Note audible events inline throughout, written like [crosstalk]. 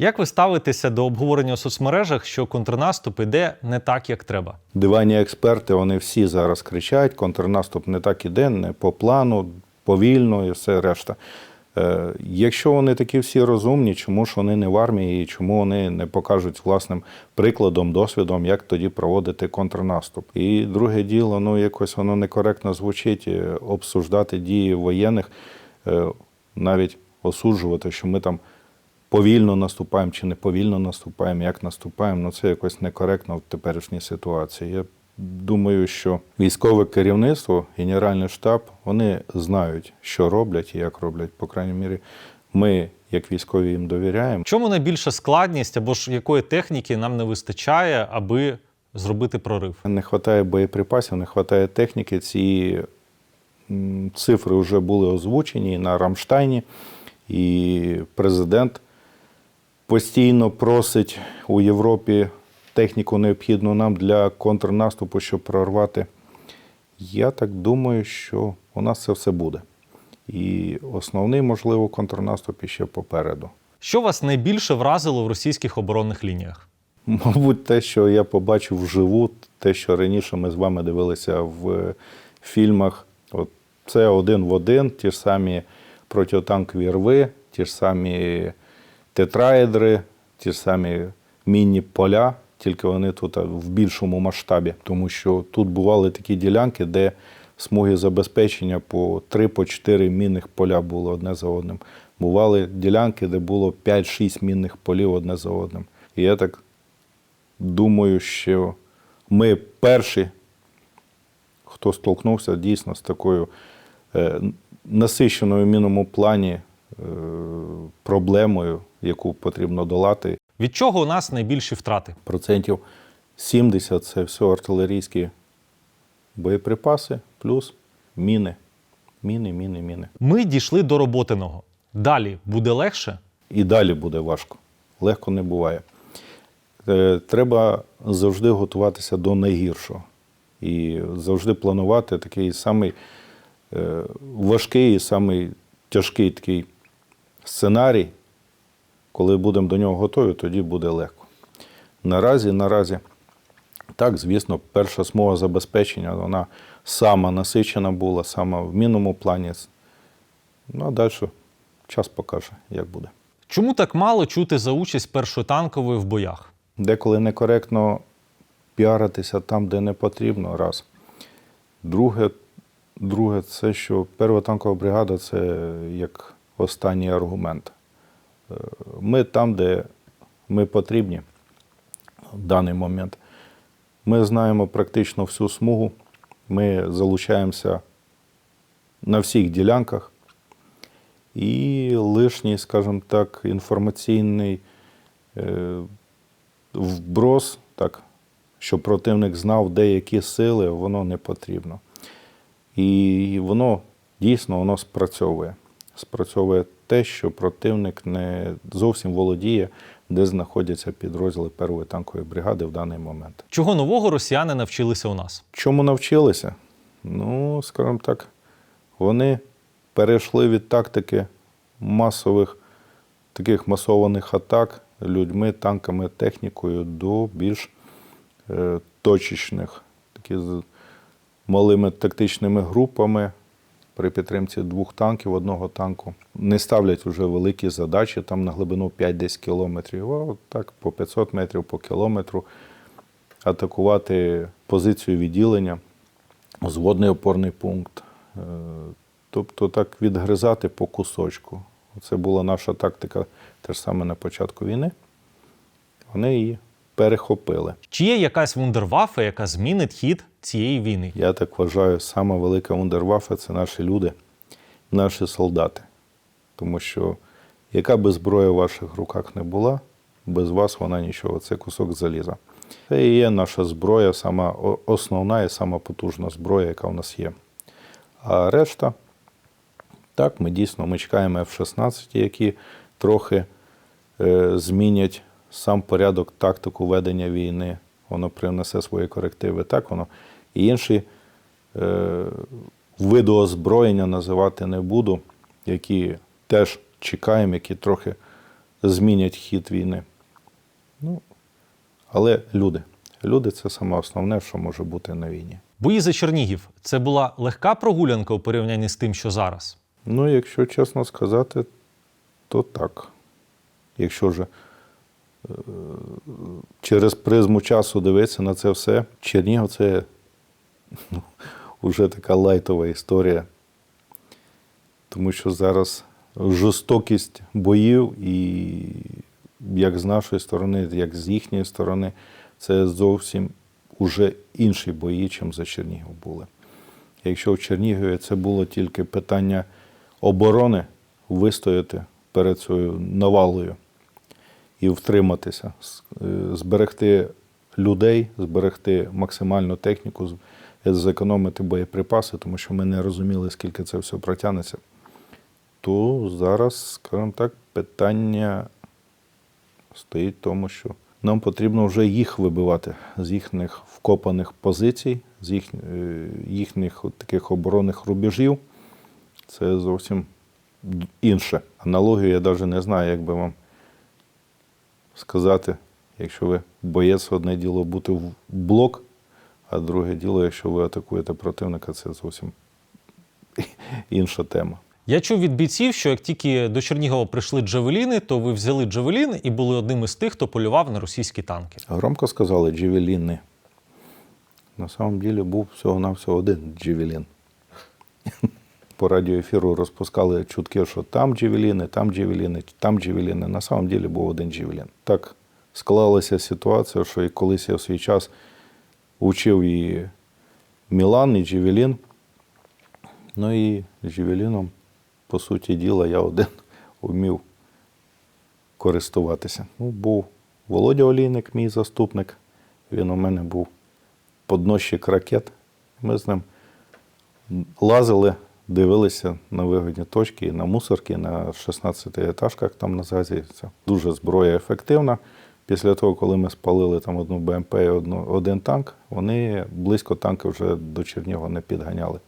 Як ви ставитеся до обговорення у соцмережах, що контрнаступ іде не так, як треба? Дивані експерти, вони всі зараз кричать, контрнаступ не так іде, не по плану, повільно і все решта. Е, Якщо вони такі всі розумні, чому ж вони не в армії і чому вони не покажуть власним прикладом, досвідом, як тоді проводити контрнаступ? І друге діло, ну якось воно некоректно звучить е, обсуждати дії воєнних, е, навіть осуджувати, що ми там повільно наступаємо чи не повільно наступаємо, як наступаємо, ну це якось некоректно в теперішній ситуації. Я думаю, що військове керівництво, Генеральний штаб, вони знають, що роблять і як роблять. По крайній мірі, ми, як військові, їм довіряємо. Чому найбільша складність або ж якої техніки нам не вистачає, аби зробити прорив? Не вистачає боєприпасів, не вистачає техніки. Ці цифри вже були озвучені на Рамштайні, і президент постійно просить у Європі техніку необхідну нам для контрнаступу, щоб прорвати. Я так думаю, що у нас це все буде. І основний, можливо, контрнаступ іще попереду. Що вас найбільше вразило в російських оборонних лініях? Мабуть, те, що я побачив вживу, те, що раніше ми з вами дивилися в фільмах, от це один в один, ті ж самі протитанкові рви, ті ж самі тетраедри, ті ж самі мінні поля, тільки вони тут в більшому масштабі, тому що тут бували такі ділянки, де смуги забезпечення по 3-4 мінних поля було одне за одним. Бували ділянки, де було 5-6 мінних полів одне за одним. І я так думаю, що ми перші, хто столкнувся дійсно з такою е, насиченою в мінному плані е, проблемою, яку потрібно долати. Від чого у нас найбільші втрати? Процентів 70 це все артилерійські боєприпаси, плюс міни. Міни, міни, міни. Ми дійшли до роботиного. Далі буде легше? І далі буде важко. Легко не буває. Е, Треба завжди готуватися до найгіршого. І завжди планувати такий самий е, важкий і самий тяжкий такий сценарій. Коли будемо до нього готові, тоді буде легко. Наразі, наразі, так, звісно, перша смуга забезпечення, вона сама насичена була, сама в мінному плані. Ну, а далі час покаже, як буде. Чому так мало чути за участь першої танкової в боях? Деколи некоректно піаритися там, де не потрібно, раз. Друге, друге це що перша танкова бригада це як останній аргумент. Ми там, де ми потрібні в даний момент. Ми знаємо практично всю смугу, ми залучаємося на всіх ділянках. І лишній, скажімо так, інформаційний е, вброс, так, щоб противник знав, де які сили, воно не потрібно. І воно дійсно воно спрацьовує. Спрацьовує те, що противник не зовсім володіє, де знаходяться підрозділи першої танкової бригади в даний момент. Чого нового росіяни навчилися у нас? Чому навчилися? Ну, скажімо так, вони перейшли від тактики масових таких масованих атак людьми, танками, технікою до більш е, точечних, такі з малими тактичними групами при підтримці двох танків, одного танку. Не ставлять вже великі задачі там на глибину 5-10 кілометрів, а от так по 500 метрів по кілометру атакувати позицію відділення, зводний опорний пункт. Е, Тобто так відгризати по кусочку. Це була наша тактика те ж саме на початку війни. Вони її перехопили. Чи є якась вундервафа, яка змінить хід цієї війни? Я так вважаю, сама велика вундервафа це наші люди, наші солдати. Тому що яка би зброя в ваших руках не була, без вас вона нічого. Це кусок заліза. Це і є наша зброя, сама основна і сама потужна зброя, яка в нас є. А решта, так, ми дійсно ми чекаємо F-16, які трохи е, змінять сам порядок, тактику ведення війни. Воно привнесе свої корективи. Так, воно і інші е, види озброєння називати не буду, які теж чекаємо, які трохи змінять хід війни. Ну, але люди. Люди це саме основне, що може бути на війні. Бої за Чернігів це була легка прогулянка у порівнянні з тим, що зараз. Ну, якщо чесно сказати, то так. Якщо вже через призму часу дивитися на це все, Чернігів це ну, вже така лайтова історія. Тому що зараз жорстокість боїв, і як з нашої сторони, як з їхньої сторони, це зовсім уже інші бої, чим за Чернігів були. Якщо в Чернігові це було тільки питання оборони, вистояти перед цією навалою і втриматися, е, зберегти людей, зберегти максимальну техніку, зекономити боєприпаси, тому що ми не розуміли, скільки це все протягнеться, то зараз, скажімо так, питання стоїть в тому, що нам потрібно вже їх вибивати з їхніх вкопаних позицій, з їх, е, їхніх таких оборонних рубежів. Це зовсім інше. Аналогію я навіть не знаю, як би вам сказати, якщо ви боєць, одне діло бути в блок, а друге діло, якщо ви атакуєте противника, це зовсім [laughs] інша тема. Я чув від бійців, що як тільки до Чернігова прийшли джавеліни, то ви взяли джавелін і були одним із тих, хто полював на російські танки. Громко сказали джевеліни. На самом деле був всього-навсього один джевелін. По радіоефіру розпускали чутки, що там джевеліни, там джевеліни, там джевеліни. На самом деле був один джевелін. Так склалася ситуація, що і колись я в свій час учив і Мілан, і Джевелін. Ну і Джевеліном, по суті діла, я один [laughs] вмів користуватися. Ну, був Володя Олійник, мій заступник. Він у мене був подносчик ракет. Ми з ним лазили, дивилися на вигодні точки, на мусорки, на 16 етажках там на ЗАЗі. Це дуже зброя ефективна. Після того, коли ми спалили там одну БМП і одну, один танк, вони близько танки вже до Чернігова не підганяли.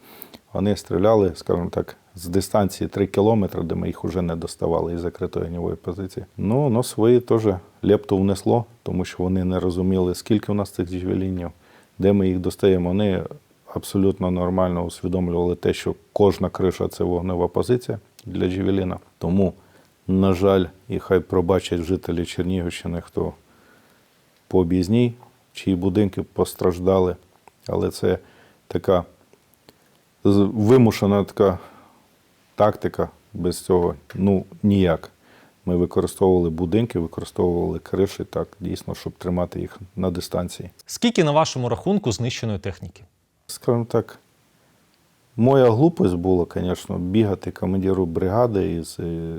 Вони стріляли, скажімо так, з дистанції 3 кілометри, де ми їх вже не доставали із закритої огневої позиції. Ну, воно свої теж лепту внесло, тому що вони не розуміли, скільки у нас цих джевелінів, де ми їх достаємо. Вони абсолютно нормально усвідомлювали те, що кожна криша це вогнева позиція для джевеліна. Тому, на жаль, і хай пробачать жителі Чернігівщини, хто по об'їзній, чиї будинки постраждали. Але це така вимушена така тактика. Без цього ну ніяк. Ми використовували будинки, використовували криші так, дійсно, щоб тримати їх на дистанції. Скільки на вашому рахунку знищеної техніки? Скажімо так, моя глупость була, звісно, бігати командиру бригади із. е,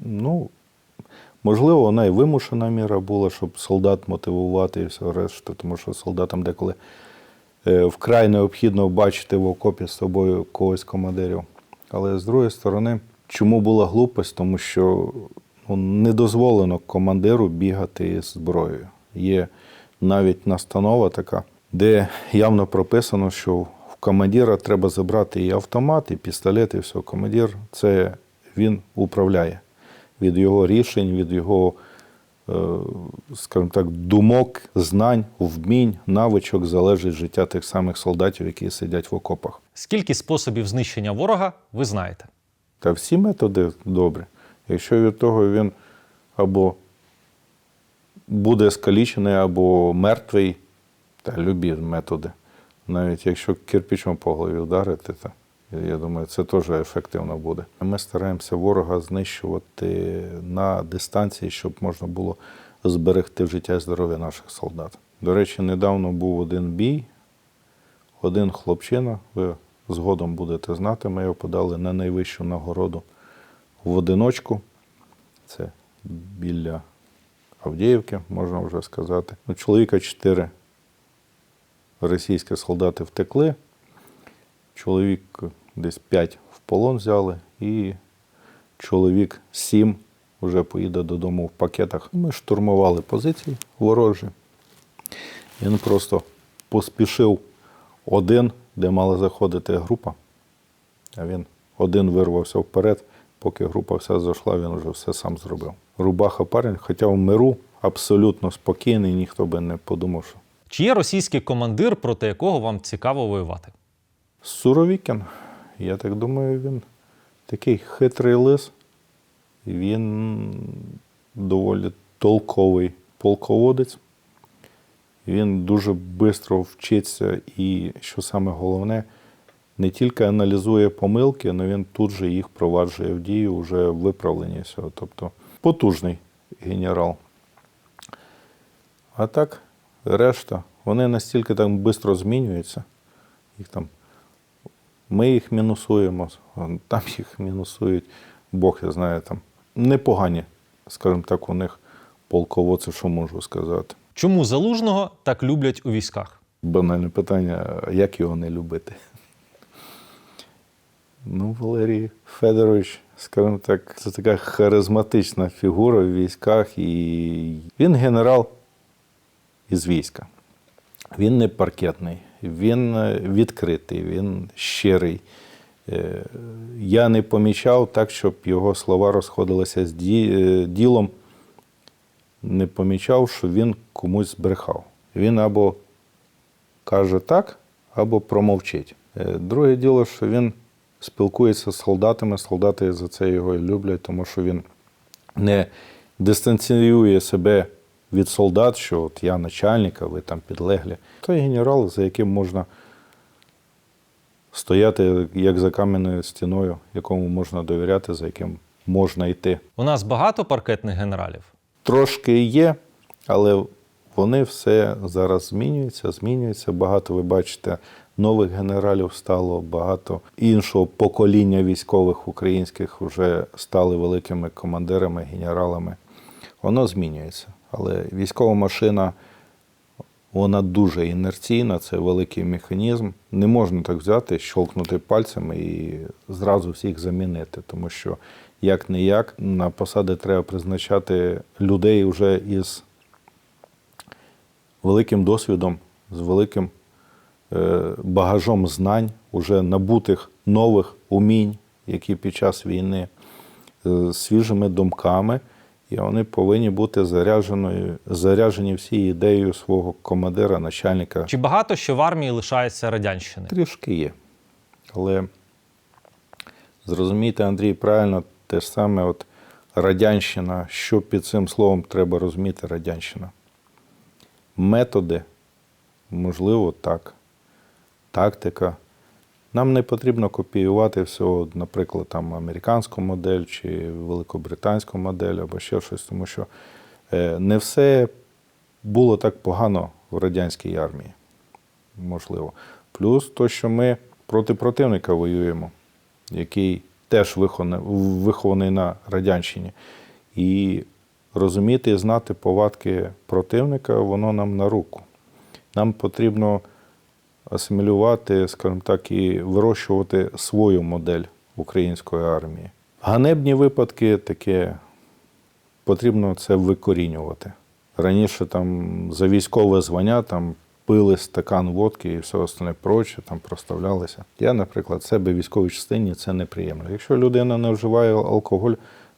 Ну, можливо, вона і вимушена міра була, щоб солдат мотивувати і все решта, тому що солдатам деколи е, вкрай необхідно бачити в окопі з собою когось командирів. Але з другої сторони, чому була глупость? Тому що ну, не дозволено командиру бігати з зброєю. Є навіть настанова така, де явно прописано, що в командира треба забрати і автомат, і пістолет, і все. Командир це він управляє від його рішень, від його, е, скажімо так, думок, знань, вмінь, навичок залежить життя тих самих солдатів, які сидять в окопах. Скільки способів знищення ворога ви знаєте? Та всі методи добрі. Якщо від того він або буде скалічений, або мертвий, та любі методи. Навіть якщо кирпичом по голові вдарити, то я думаю, це теж ефективно буде. Ми стараємося ворога знищувати на дистанції, щоб можна було зберегти життя і здоров'я наших солдат. До речі, недавно був один бій, один хлопчина, ви згодом будете знати, ми його подали на найвищу нагороду в одиночку. Це біля Авдіївки, можна вже сказати. У чоловіка чотири російські солдати втекли. Чоловік десь п'ять в полон взяли, і чоловік сім вже поїде додому в пакетах. Ми штурмували позиції ворожі. Він просто поспішив один, де мала заходити група. А він один вирвався вперед, поки група вся зайшла, він вже все сам зробив. рубаха парень, хоча в миру абсолютно спокійний, ніхто би не подумав, що Чи є російський командир, проти якого вам цікаво воювати? Суровікін, я так думаю, він такий хитрий лис. Він доволі толковий полководець. Він дуже швидко вчиться і, що саме головне, не тільки аналізує помилки, але він тут же їх впроваджує в дію, вже виправлення. Тобто потужний генерал. А так, решта, вони настільки так швидко змінюються, їх там ми їх мінусуємо, там їх мінусують, Бог я знає там. Непогані, скажімо так, у них полководці, що можу сказати. Чому залужного так люблять у військах? Банальне питання, як його не любити? Ну, Валерій Федорович, скажімо так, це така харизматична фігура в військах, і він генерал із війська. Він не паркетний, він е, відкритий, він щирий. Е, Я не помічав так, щоб його слова розходилися з е, ділом. Не помічав, що він комусь збрехав. Він або каже так, або промовчить. Друге діло, що він спілкується з солдатами, солдати за це його і люблять, тому що він не дистанціює себе від солдат, що от я начальник, а ви там підлеглі. Той генерал, за яким можна стояти як за кам'яною стіною, якому можна довіряти, за яким можна йти. У нас багато паркетних генералів. Трошки є, але вони все зараз змінюються, змінюються. Багато ви бачите, нових генералів стало, багато іншого покоління військових українських вже стали великими командирами, генералами. Воно змінюється. Але військова машина вона дуже інерційна, це великий механізм. Не можна так взяти, щолкнути пальцями і зразу всіх замінити, тому що як не як на посади треба призначати людей вже із великим досвідом, з великим е, багажом знань, уже набутих нових умінь, які під час війни, е, свіжими думками. І вони повинні бути заряджені, заряджені всі ідеєю свого командира, начальника. Чи багато що в армії лишається радянщини? Трішки є. Але зрозумійте, Андрій, правильно, те ж саме, от радянщина, що під цим словом треба розуміти радянщина? Методи, можливо, так. Тактика. Нам не потрібно копіювати всього, наприклад, там американську модель чи великобританську модель або ще щось, тому що е, не все було так погано в радянській армії можливо. Плюс то, що ми проти противника воюємо, який теж вихований, вихований на радянщині. І розуміти і знати повадки противника, воно нам на руку. Нам потрібно асимілювати, скажімо так, і вирощувати свою модель української армії. Ганебні випадки таке потрібно це викорінювати. Раніше там за військове звання там пили стакан водки і все остальне проче, там проставлялися. Я, наприклад, себе військовій частині це неприємно. Якщо людина не вживає алкоголь,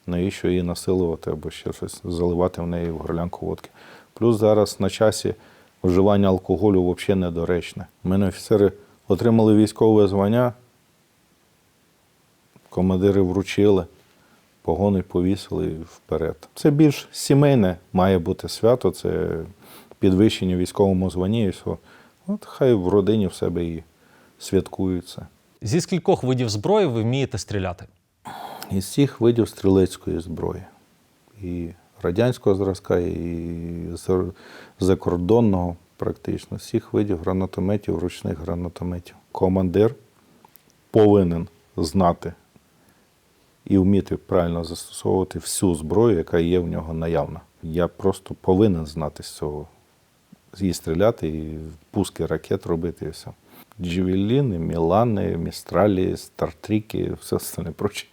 навіщо її насилувати або ще щось заливати в неї в горлянку водки. Плюс зараз на часі вживання алкоголю взагалі недоречне. Мене офіцери отримали військове звання, командири вручили, погони повісили і вперед. Це більш сімейне має бути свято, це підвищення військовому званні і все. От хай в родині в себе і святкуються. Зі скількох видів зброї ви вмієте стріляти? Із всіх видів стрілецької зброї. І радянського зразка, і закордонного, практично, всіх видів гранатометів, ручних гранатометів. Командир повинен знати і вміти правильно застосовувати всю зброю, яка є в нього наявна. Я просто повинен знати з цього. І стріляти, і пуски ракет робити, і все. Джевеліни, Мілани, Містралі, Стартріки, все остальне проче.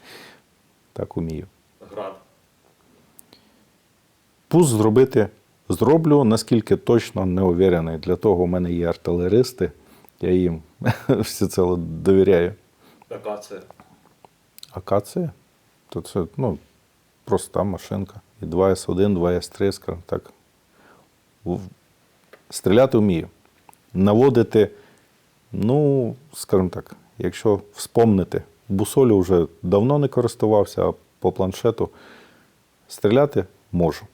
Так умію. Град. Пуск зробити зроблю, наскільки точно не уверений. Для того у мене є артилеристи, я їм [laughs] всецело довіряю. Така це. АКЦ, то це ну, проста машинка. і 2С1, 2С3, скажімо так. Стріляти вмію. Наводити, ну, скажімо так, якщо вспомнити, бусолю вже давно не користувався, а по планшету стріляти можу.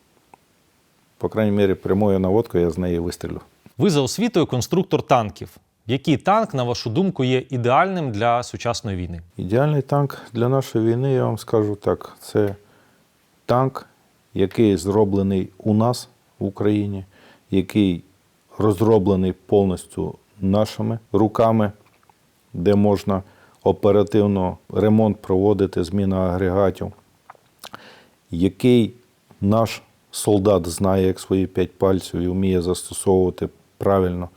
По крайній мірі, прямою наводкою я з неї вистрілю. Ви за освітою конструктор танків. Який танк, на вашу думку, є ідеальним для сучасної війни? Ідеальний танк для нашої війни, я вам скажу так, це танк, який зроблений у нас в Україні, який розроблений повністю нашими руками, де можна оперативно ремонт проводити, зміна агрегатів, який наш солдат знає як свої п'ять пальців і вміє застосовувати правильно,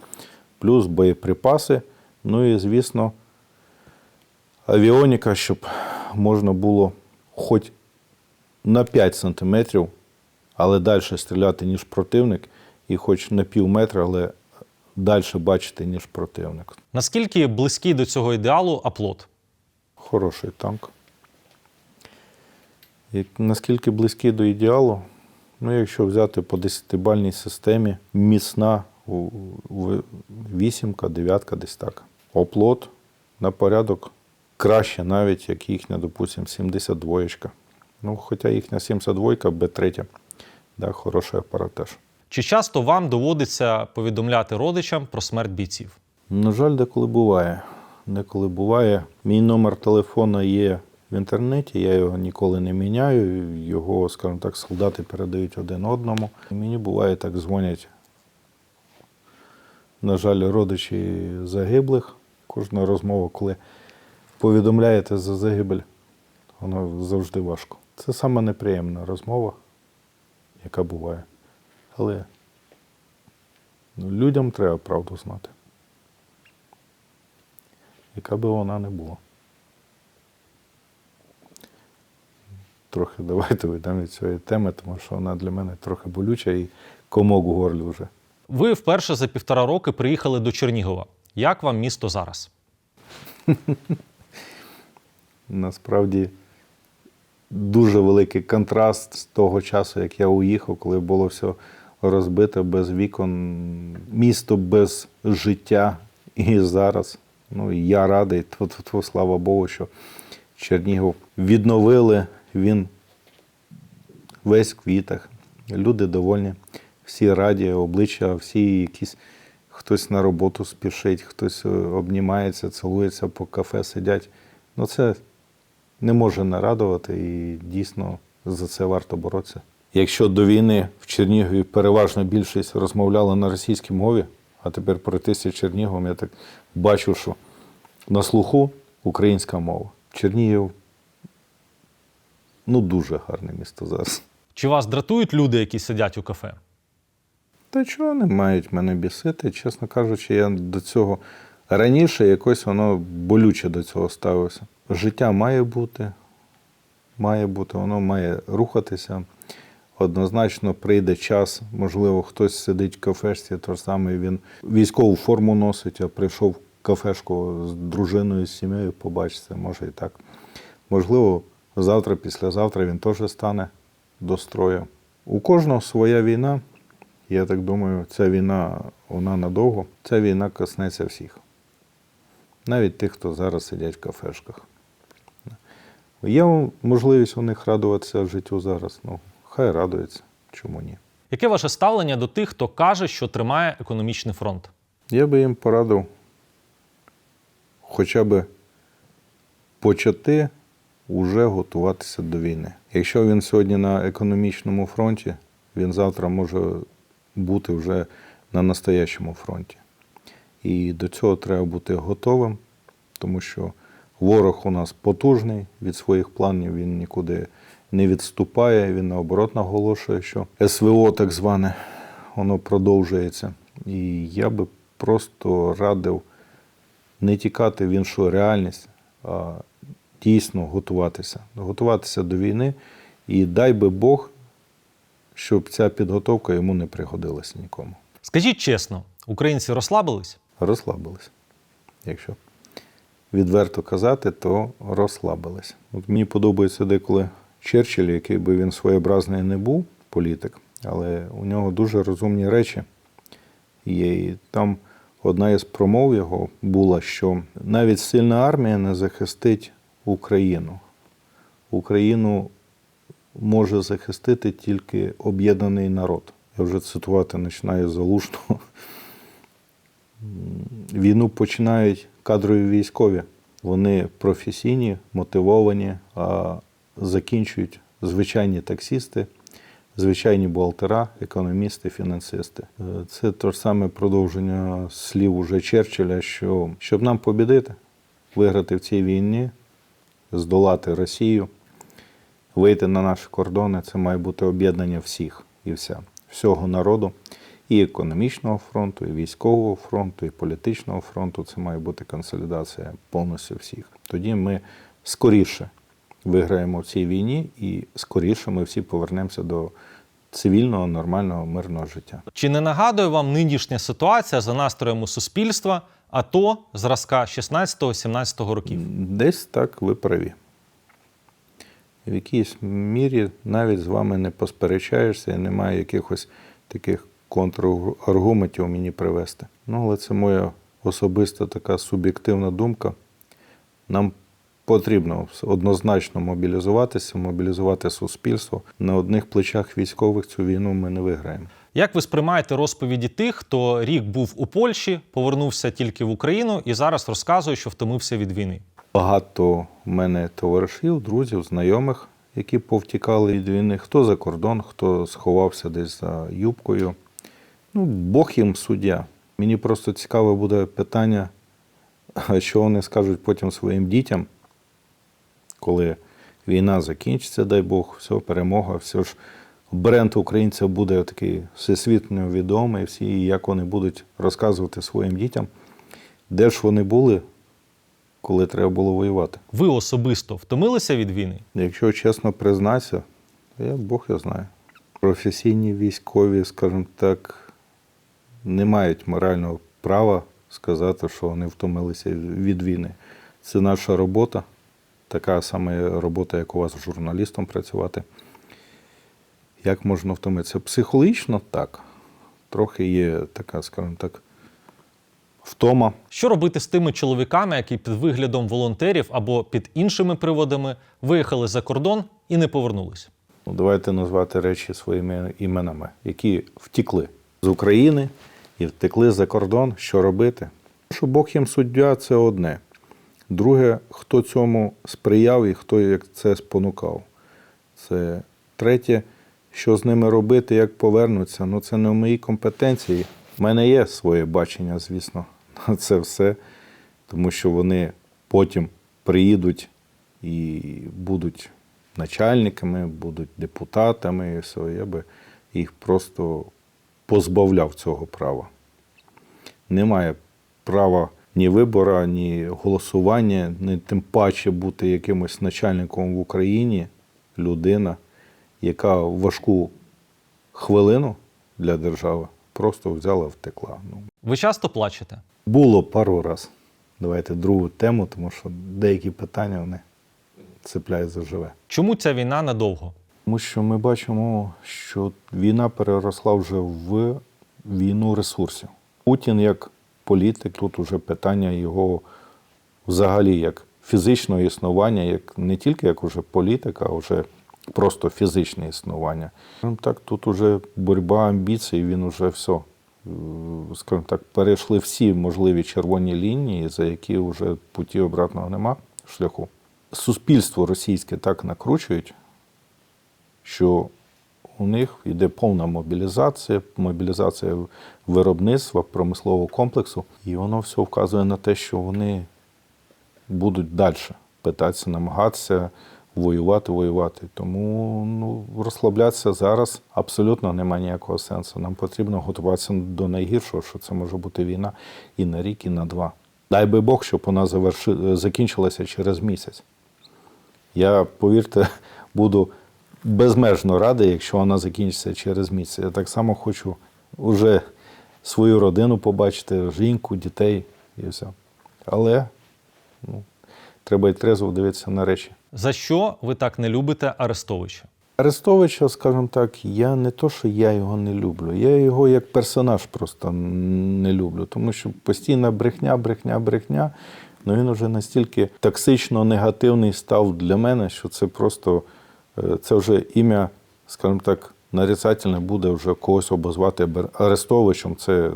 плюс боєприпаси, ну і, звісно, авіоніка, щоб можна було хоч на 5 сантиметрів, але далі стріляти, ніж противник, і хоч на пів метра, але далі бачити, ніж противник. Наскільки близький до цього ідеалу аплот? Хороший танк. Як, наскільки близький до ідеалу, ну, якщо взяти по 10-бальній системі, міцна вісімка, дев'ятка, десь так. Оплот на порядок краще навіть, як їхня, допустимо, 72-ка. Ну, хоча їхня 72-ка, Б3, да, хороший апарат теж. Чи часто вам доводиться повідомляти родичам про смерть бійців? На жаль, деколи буває. Деколи буває. Мій номер телефона є в інтернеті, я його ніколи не міняю. Його, скажімо так, солдати передають один одному. І мені буває так дзвонять, на жаль, родичі загиблих. Кожна розмова, коли повідомляєте за загибель, воно завжди важко. Це саме неприємна розмова, яка буває. Але ну, людям треба правду знати яка би вона не була. Трохи давайте вийдемо від цієї теми, тому що вона для мене трохи болюча і комок у горлі вже. Ви вперше за півтора роки приїхали до Чернігова. Як вам місто зараз? [laughs] Насправді дуже великий контраст з того часу, як я уїхав, коли було все розбите без вікон, місто без життя. І зараз. Ну, і я радий, слава Богу, що Чернігів відновили, він весь в квітах. Люди довольні, всі раді, обличчя, всі якісь хтось на роботу спішить, хтось е, обнімається, цілується по кафе, сидять. Ну, це не може не радувати і дійсно за це варто боротися. Якщо до війни в Чернігові переважна більшість розмовляла на російській мові, а тепер пройтися Черніговом, я так бачу, що на слуху українська мова. Чернігів ну дуже гарне місто зараз. Чи вас дратують люди, які сидять у кафе? Та чого не мають мене бісити? Чесно кажучи, я до цього раніше якось воно болюче до цього ставився. Життя має бути, має бути, воно має рухатися. Однозначно прийде час, можливо, хтось сидить в кафешці, то ж саме він військову форму носить, а прийшов в кафешку з дружиною, з сім'єю, побачиться, може і так. Можливо, завтра, післязавтра він теж стане до строю. У кожного своя війна. Я так думаю, ця війна вона надовго. Ця війна коснеться всіх. Навіть тих, хто зараз сидять в кафешках. Є можливість у них радуватися життю зараз. Ну, хай радується. Чому ні? Яке ваше ставлення до тих, хто каже, що тримає економічний фронт? Я би їм порадив хоча б почати вже готуватися до війни. Якщо він сьогодні на економічному фронті, він завтра може бути вже на настоящому фронті. І до цього треба бути готовим, тому що ворог у нас потужний від своїх планів, він нікуди не відступає, він наоборот наголошує, що СВО так зване, воно продовжується. І я би просто радив не тікати в іншу реальність, а дійсно готуватися. Готуватися до війни. І дай би Бог, щоб ця підготовка йому не пригодилася нікому. Скажіть чесно, українці розслабились? Розслабились. Якщо відверто казати, то розслабились. От мені подобається деколи Черчилль, який би він своєобразний не був, політик, але у нього дуже розумні речі є. І там одна із промов його була, що навіть сильна армія не захистить Україну. Україну може захистити тільки об'єднаний народ. Я вже цитувати починаю залужного. Війну починають кадрові військові. Вони професійні, мотивовані, а закінчують звичайні таксісти, звичайні бухгалтера, економісти, фінансисти. Е, Це те ж саме продовження слів уже Черчилля, що щоб нам побідити, виграти в цій війні, здолати Росію, вийти на наші кордони, це має бути об'єднання всіх і вся, всього народу, і економічного фронту, і військового фронту, і політичного фронту. Це має бути консолідація повністю всіх. Тоді ми скоріше виграємо в цій війні, і скоріше ми всі повернемося до цивільного, нормального, мирного життя. Чи не нагадує вам нинішня ситуація за настроями суспільства, АТО зразка 16-17 років? Десь так ви праві. В якійсь мірі навіть з вами не посперечаєшся і немає якихось таких контраргументів мені привести. Ну, але це моя особиста така суб'єктивна думка. Нам потрібно однозначно мобілізуватися, мобілізувати суспільство. На одних плечах військових цю війну ми не виграємо. Як ви сприймаєте розповіді тих, хто рік був у Польщі, повернувся тільки в Україну і зараз розказує, що втомився від війни? Багато в мене товаришів, друзів, знайомих, які повтікали від війни, хто за кордон, хто сховався десь за юбкою. Ну, Бог їм суддя. Мені просто цікаве буде питання, [laughs] що вони скажуть потім своїм дітям, коли війна закінчиться, дай Бог, все, перемога, все ж бренд українця буде такий всесвітньо відомий, всі, як вони будуть розказувати своїм дітям, де ж вони були, коли треба було воювати. Ви особисто втомилися від війни? Якщо чесно признатися, то я Бог я знаю. Професійні військові, скажімо так, не мають морального права сказати, що вони втомилися від війни. Це наша робота, така сама робота, як у вас журналістом працювати. Як можна втомитися? Психологічно так. Трохи є така, скажімо так, втома. Що робити з тими чоловіками, які під виглядом волонтерів або під іншими приводами виїхали за кордон і не повернулись? Ну, давайте назвати речі своїми іменами, які втікли з України і втекли за кордон. Що робити? Що Бог їм суддя це одне. Друге, хто цьому сприяв і хто як це спонукав. Це третє, що з ними робити, як повернуться. Ну це не в моїй компетенції. У мене є своє бачення, звісно, [laughs] на це все, тому що вони потім приїдуть і будуть начальниками, будуть депутатами, і все. Я би їх просто позбавляв цього права. Немає права ні вибору, ні голосування, ні тим паче бути якимось начальником в Україні, людина, яка в важку хвилину для держави просто взяла втекла. Ну, Ви часто плачете? було пару раз. Давайте другу тему, тому що деякі питання вони цепляють заживе. Чому ця війна надовго? Тому що ми бачимо, що війна переросла вже в війну ресурсів. Путін як політик, тут вже питання його взагалі як фізичного існування, як не тільки як уже політика, а вже просто фізичне існування. Так, тут уже боротьба амбіцій, він уже все. е, Скажімо так, перейшли всі можливі червоні лінії, за які вже путі обратного нема шляху. Суспільство російське так накручують, що у них йде повна мобілізація, мобілізація виробництва, промислового комплексу, і воно все вказує на те, що вони будуть далі питатися, намагатися воювати, воювати. Тому ну, розслаблятися зараз абсолютно немає ніякого сенсу. Нам потрібно готуватися до найгіршого, що це може бути війна і на рік, і на два. Дай би Бог, щоб вона заверши... закінчилася через місяць. Я, повірте, [laughs] буду безмежно радий, якщо вона закінчиться через місяць. Я так само хочу вже свою родину побачити, жінку, дітей і все. Але ну, треба й трезво дивитися на речі. За що ви так не любите Арестовича? Арестовича, скажімо так, я не то, що я його не люблю. Я його як персонаж просто не люблю, тому що постійна брехня, брехня, брехня. Ну він вже настільки токсично негативний став для мене, що це просто е, це вже ім'я, скажімо так, нарицательне буде вже когось обозвати Арестовичем. Це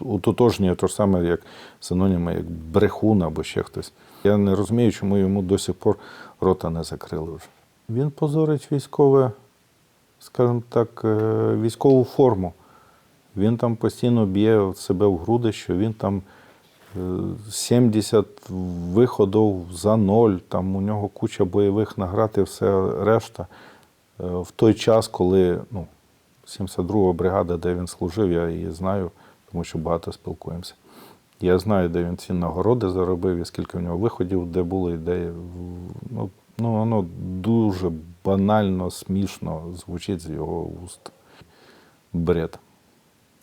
утотожнює те ж саме, як синоніми, як брехун або ще хтось. Я не розумію, чому йому до сих пор рота не закрили вже. Він позорить військове, скажімо так, е, військову форму. Він там постійно б'є себе в груди, що він там е, 70 виходів за ноль, там у нього куча бойових наград і все решта. Е, В той час, коли ну, 72-га бригада, де він служив, я її знаю, тому що багато спілкуємося. Я знаю, де він ці нагороди заробив, і скільки в нього виходів, де було, і де. Ну, ну воно дуже банально, смішно звучить з його уст. Бред.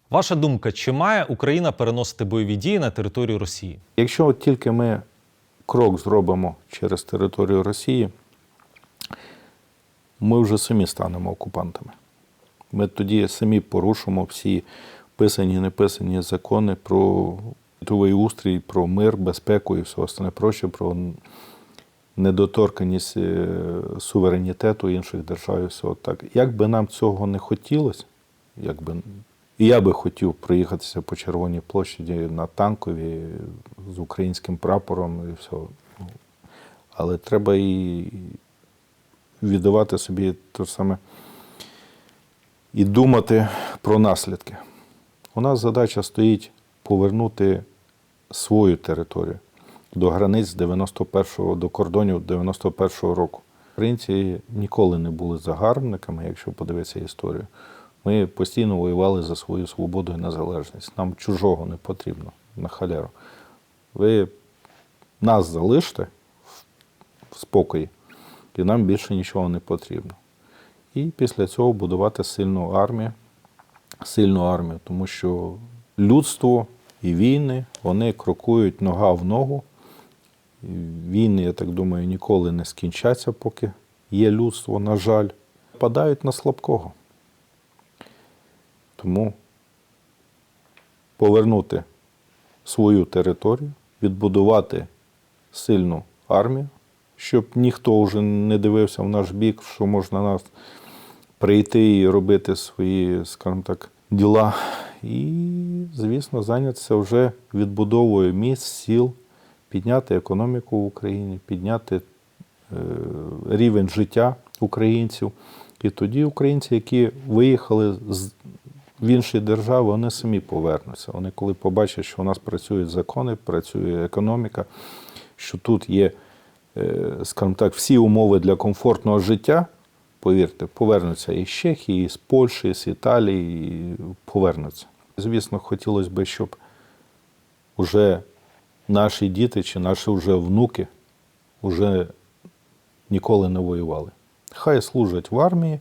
Ваша думка, чи має Україна переносити бойові дії на територію Росії? Якщо от тільки ми крок зробимо через територію Росії, ми вже самі станемо окупантами. Ми тоді самі порушимо всі писані, неписані закони про світовий устрій, про мир, безпеку і все остальне проще, про недоторканість е, суверенітету інших держав і все так. Як би нам цього не хотілося, як би, і я би хотів проїхатися по Червоній площаді на танкові з українським прапором і все. Ну, Але треба і віддавати собі те саме і думати про наслідки. У нас задача стоїть повернути свою територію до границь 91-го, до кордонів 91-го року. Українці ніколи не були загарбниками, якщо подивитися історію. Ми постійно воювали за свою свободу і незалежність. Нам чужого не потрібно на халяру. Ви нас залиште в- спокої, і нам більше нічого не потрібно. І після цього будувати сильну армію, сильну армію, тому що людство і війни вони крокують нога в ногу. Війни, я так думаю, ніколи не скінчаться, поки є людство, на жаль, падають на слабкого. Тому повернути свою територію, відбудувати сильну армію, щоб ніхто вже не дивився в наш бік, що можна нас прийти і робити свої, скажімо так, діла. І, звісно, зайнятися вже відбудовою міст, сіл, підняти економіку в Україні, підняти е, рівень життя українців. І тоді українці, які виїхали з в інші держави, вони самі повернуться. Вони коли побачать, що у нас працюють закони, працює економіка, що тут є, е, скажімо так, всі умови для комфортного життя, повірте, повернуться і з Чехії, з Польщі, з Італії, повернуться. Звісно, хотілося б, щоб уже наші діти чи наші вже внуки вже ніколи не воювали. Хай служать в армії,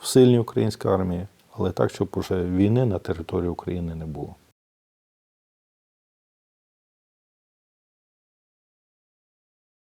в сильній українській армії, але так, щоб уже війни на території України не було.